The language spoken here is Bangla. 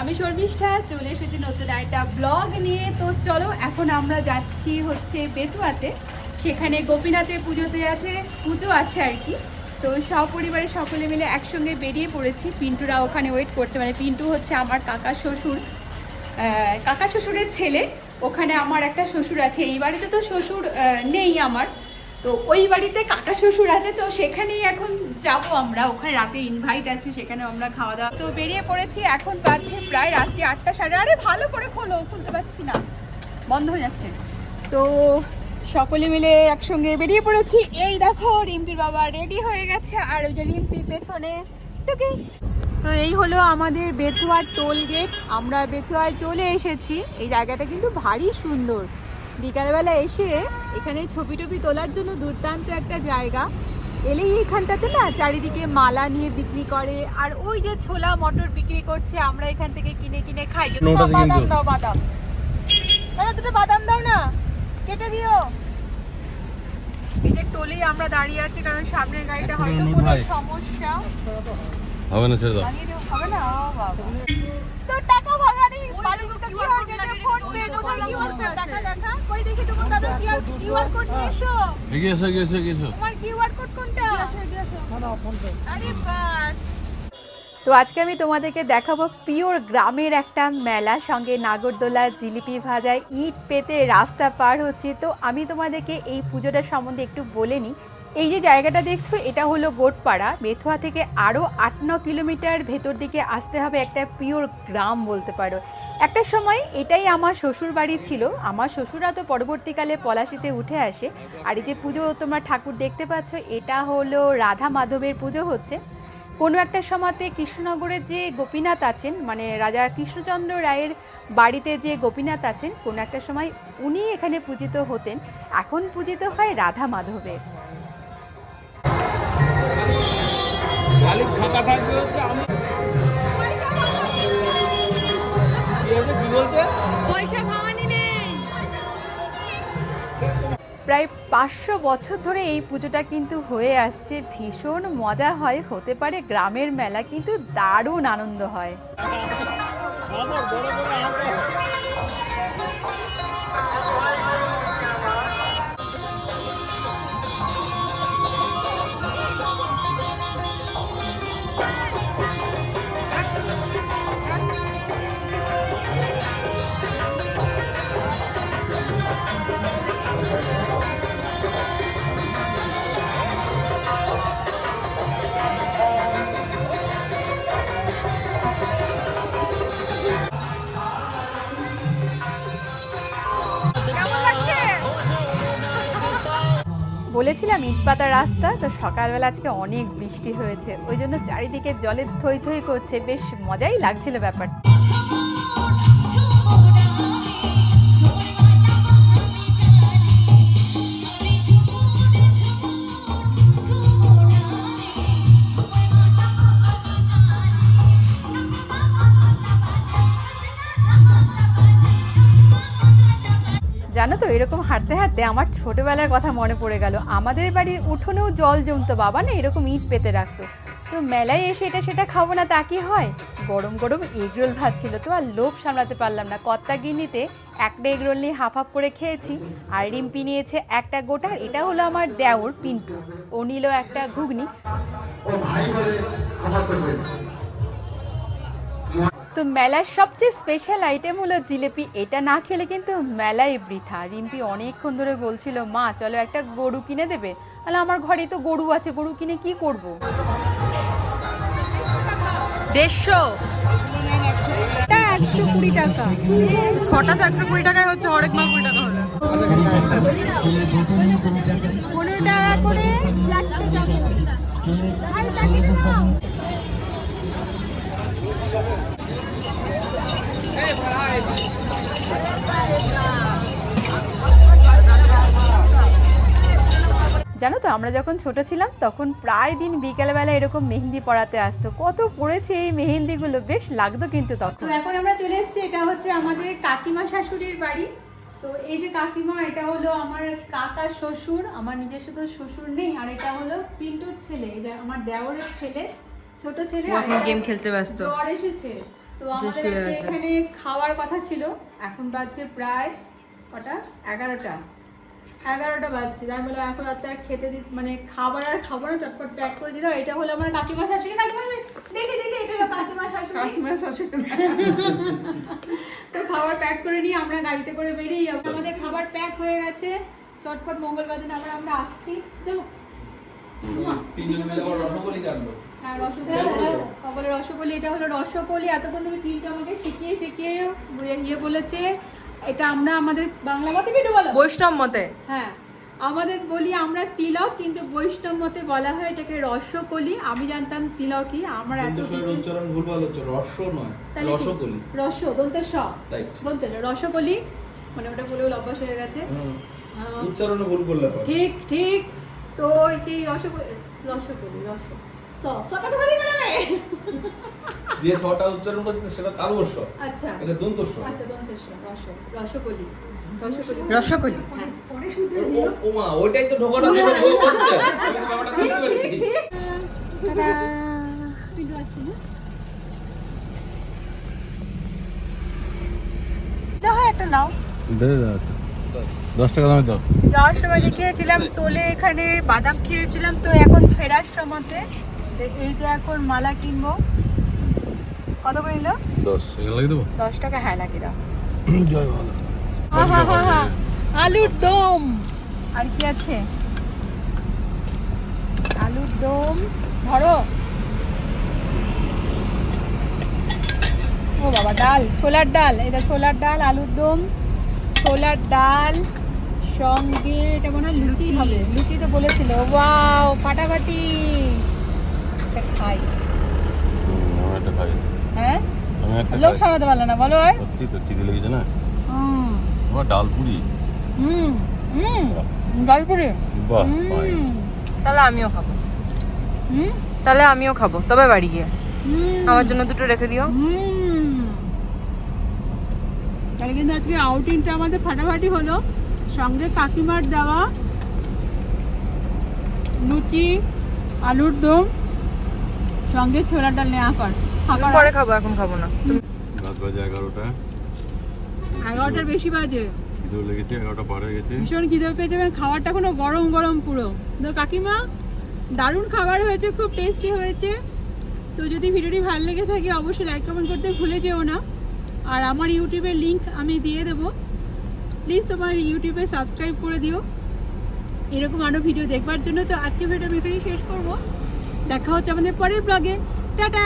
আমি শর্মিষ্ঠা, চলে এসেছি নতুন একটা ব্লগ নিয়ে। তো চলো, এখন আমরা যাচ্ছি হচ্ছে বেতুয়াতে। সেখানে গোপীনাথের পুজোতে আছে, পুজো আছে আর কি। তো সপরিবারে সকলে মিলে একসঙ্গে বেরিয়ে পড়েছি। পিন্টুরা ওখানে ওয়েট করছে। মানে পিন্টু হচ্ছে আমার কাকা শ্বশুর। কাকা শ্বশুরের ছেলে। ওখানে আমার একটা শ্বশুর আছে। এই বাড়িতে তো শ্বশুর নেই আমার। তো ওই বাড়িতে কাকা শ্বশুর আছে, তো সেখানেই এখন যাব আমরা। ওখানে রাতে ইনভাইট আছে সেখানে আমরা খাওয়া দাওয়া। তো বেরিয়ে পড়েছি, এখন বাজছে প্রায় রাত্রি আটটা সাড়ে আরে, ভালো করে খোলো, খুলতে পারছি না। বন্ধ হয়ে যাচ্ছে। তো সকলে মিলে একসঙ্গে বেরিয়ে পড়েছি। এই দেখো, রিম্পির বাবা রেডি হয়ে গেছে, আর ওই যে রিম্পি পেছনে। তো এই হলো আমাদের বেথুয়ার টোল গেট আমরা বেথুয়ায় চলে এসেছি। এই জায়গাটা কিন্তু ভারী সুন্দর। বিকালবেলা এসে এখানে ছবি টবি তোলার জন্য দুর্দান্ত একটা জায়গা। এলেই এখানটাতে না চারিদিকে মালা নিয়ে বিক্রি করে আর ওই যে ছোলা মটর বিক্রি করছে আমরা এখান থেকে কিনে কিনে খাই। বাদাম দাও বাদাম। দাদা দুটো বাদাম দাও না কেটে দিও। এই যে টোলেই আমরা দাঁড়িয়ে আছি কারণ সামনের গাড়িটা হয়তো কোনো সমস্যা। হবে না ছেড়ে দাও। হবে না? তো টাকা ভাগানি কি হয়েছে যে ফোন পে কোথায় কিউআর কোড দেখা দেখা। কই দেখি দাদা কিউআর কোড নিয়ে এসো। এগিয়ে এসো এগিয়ে এসো এগিয়ে এসো। তোমার কিউআর কোড কোনটা? আরে বাস। তো আজকে আমি তোমাদেরকে দেখাবো পিওর গ্রামের একটা মেলা সঙ্গে নাগরদোলা জিলিপি ভাজা ইট পেতে রাস্তা পার হচ্ছে। তো আমি তোমাদেরকে এই পুজোটার সম্বন্ধে একটু বলে নিই। এই যে জায়গাটা দেখছ, এটা হলো গোটপাড়া। বেথুয়া থেকে আরও আট ন কিলোমিটার ভেতর দিকে আসতে হবে একটা পিওর গ্রাম বলতে পারো। একটা সময় এটাই আমার শ্বশুর বাড়ি ছিল। আমার শ্বশুররা তো পরবর্তীকালে পলাশিতে উঠে আসে। আর এই যে পুজো তোমার ঠাকুর দেখতে পাচ্ছ, এটা হলো রাধা মাধবের পুজো হচ্ছে। কোনো একটা সময়তে কৃষ্ণনগরের যে গোপীনাথ আছেন মানে রাজা কৃষ্ণচন্দ্র রায়ের বাড়িতে যে গোপীনাথ আছেন, কোনো একটা সময় উনি এখানে পূজিত হতেন। এখন পূজিত হয় রাধা মাধবের। ফাঁকা থাকবে হচ্ছে আমি কি হয়েছে? কি বলছে? পয়সা ভাঙানি নেই। প্রায় পাঁচশো বছর ধরে এই পুজোটা কিন্তু হয়ে আসছে। ভীষণ মজা হয় হতে পারে গ্রামের মেলা কিন্তু দারুণ আনন্দ হয়। বলেছিলাম, ইট ইটপাতা রাস্তা, তো সকালবেলা আজকে অনেক বৃষ্টি হয়েছে। ওই জন্য চারিদিকে জলের থই থই করছে, বেশ মজাই লাগছিল ব্যাপারটা। এরকম হাঁটতে হাঁটতে আমার ছোটবেলার কথা মনে পড়ে গেল। আমাদের বাড়ির উঠোনেও জল জমতো বাবা না, এরকম ইট পেতে রাখতো। তো মেলায় এসে এটা সেটা খাব না তা কি হয়? গরম গরম এগরোল ভাজছিল তো, আর লোভ সামলাতে পারলাম না। কত্তা গিন্নিতে একটা এগরোল নিয়ে হাফ হাফ করে খেয়েছি, আর রিম্পি নিয়েছে একটা গোটা, আর এটা হলো আমার দেওর পিন্টু। ও নিল একটা ঘুগনি। তো মেলার সবচেয়ে স্পেশাল আইটেম হলো জিলেপি। এটা না খেলে কিন্তু মেলায় বৃথা। রিম্পি অনেকক্ষণ ধরে বলছিল মা চলো একটা গরু কিনে দেবে? তাহলে আমার ঘরে তো গরু আছে গরু কিনে কি করব? দেড়শো? একশো কুড়ি টাকা। ছটা একশো কুড়ি টাকায় হচ্ছে হরেক মাল কুড়ি টাকা হলো। পনেরো টাকা করে চারটে চকলেট। আর প্যাকেট দাও। জানো তো আমরা যখন ছোট ছিলাম তখন প্রায় দিন বিকেলবেলা এরকম মেহেন্দি পড়াতে আসতো। কত পড়েছে এই মেহেন্দিগুলো বেশ লাগতো কিন্তু তখন। এখন আমরা চলে এসেছি এটা হচ্ছে আমাদের কাকিমা শাশুড়ির বাড়ি। তো এই যে কাকিমা এটা হলো আমার কাকা শ্বশুর আমার নিজস্ব তো শ্বশুর নেই আর এটা হলো পিন্টুর ছেলে এই যে আমার দেওরের ছেলে ছোট ছেলে গেম খেলতে ব্যস্ত? জ্বর এসেছে। তো আমাদের। এখানে খাওয়ার কথা ছিল। এখন বাজছে প্রায় কটা? এগারোটা। এগারোটা বাজছে। তাই বলে এখন রাত্রে আর খেতে দি মানে খাবার আর খাব না চটপট প্যাক করে দিলাম। এটা হলো আমার কাকিমা শাশুড়ি। কাকিমা দেখি দেখি এটা হলো কাকিমা শাশুড়ি। কাকিমা শাশুড়ি। তো খাবার প্যাক করে নিয়ে আমরা গাড়িতে করে বেরিয়ে যাব। আমাদের খাবার প্যাক হয়ে গেছে। চটপট মঙ্গলবার দিন আমরা আমরা আসছি। চলো। তিনজন মিলে আবার রসগোল্লা কাটলো হ্যাঁ রসগোল্লা। এটা হলো রসগোল্লা। এতক্ষণ তুমি পিনটা আমাকে শিখিয়ে শিখিয়ে ইয়ে বলেছে। এটা আমরা আমাদের বাংলা মতে পিঠে বলো বৈষ্ণব মতে। হ্যাঁ। আমাদের বলি আমরা তিলক কিন্তু বৈষ্ণব মতে বলা হয় এটাকে রসকলি আমি জানতাম তিলকই আমার এত হচ্ছে রস নয় তাহলে রস দন্তের স। বলতে না, রসকলি মানে ওটা বলেও অভ্যাস হয়ে গেছে। আহ, উচ্চারণে ভুল করলে ঠিক ঠিক। তো সেই রসকলি রসকলি রস। সটা? যে ছটা উচ্চারণ করছে সেটা আচ্ছা। এটা দন্তস্ব আচ্ছা স রস রসকলি। রসকলি। রসকলি। হ্যাঁ। পরে শুধু ও- ও মা ওইটাই তো ঢোকাটা করছে। আমি ব্যাপারটা বুঝতে পেরেছি। হয় একটা নাও। দে দশ টাকা দামে দাও। যাওয়ার সময় দেখিয়েছিলাম তোলে এখানে বাদাম খেয়েছিলাম তো এখন ফেরার সময়তে তো এই যে এখন মালা কিনবো। কত করে নিল? দশ। লাগিয়ে দেবো? দশ টাকা হ্যাঁ লাগিয়ে দাও। জয় ভালো আলুর দম। আর কি আছে? আলুর দম। ধরো। ও বাবা ডাল। ছোলার ডাল। এটা ছোলার ডাল আলুর দম। ছোলার ডাল সঙ্গে এটা মনে হয় লুচি লুচি। হবে। লুচি তো বলেছিল। ওয়াও ফাটাফাটি। খাই। আমি একটা খাই। হ্যাঁ? আমি একটা লোক সামলাতে পারল না বলো সত্যি তো খিদে লেগেছে না? হুম। আমার ডাল পুরি। হুম হুম। জলপুরি বাহ তাহলে আমিও খাব। হুম? তাহলে আমিও খাব। তবে বাড়ি গিয়ে। হুম। আমার জন্য দুটো রেখে দিও। হুম। তাহলে কিন্তু আজকে আউটিংটা আমাদের ফাটাফাটি হলো। সঙ্গে কাকিমার দেওয়া লুচি আলুর দম। সঙ্গে ছোলা ডাল নেওয়া কর। খাবার পরে খাব এখন খাব না। রাত বাজে এগারোটা। এগারোটার বেশি বাজে। খিদেও লেগেছে এগারোটা পার হয়ে গেছে। ভীষণ খিদে পেয়ে যাবেন খাবারটা এখনও গরম গরম পুরো। তো কাকিমা দারুণ খাবার হয়েছে খুব টেস্টি হয়েছে। তো যদি ভিডিওটি ভালো লেগে থাকে অবশ্যই লাইক কমেন্ট করতে ভুলে যেও না। আর আমার ইউটিউবের লিংক আমি দিয়ে দেবো। প্লিজ তোমার ইউটিউবে সাবস্ক্রাইব করে দিও। এরকম আরও ভিডিও দেখবার জন্য তো আজকে ভিডিও আমি এখানেই শেষ করব। দেখা হচ্ছে আমাদের পরের ব্লগে টাটা!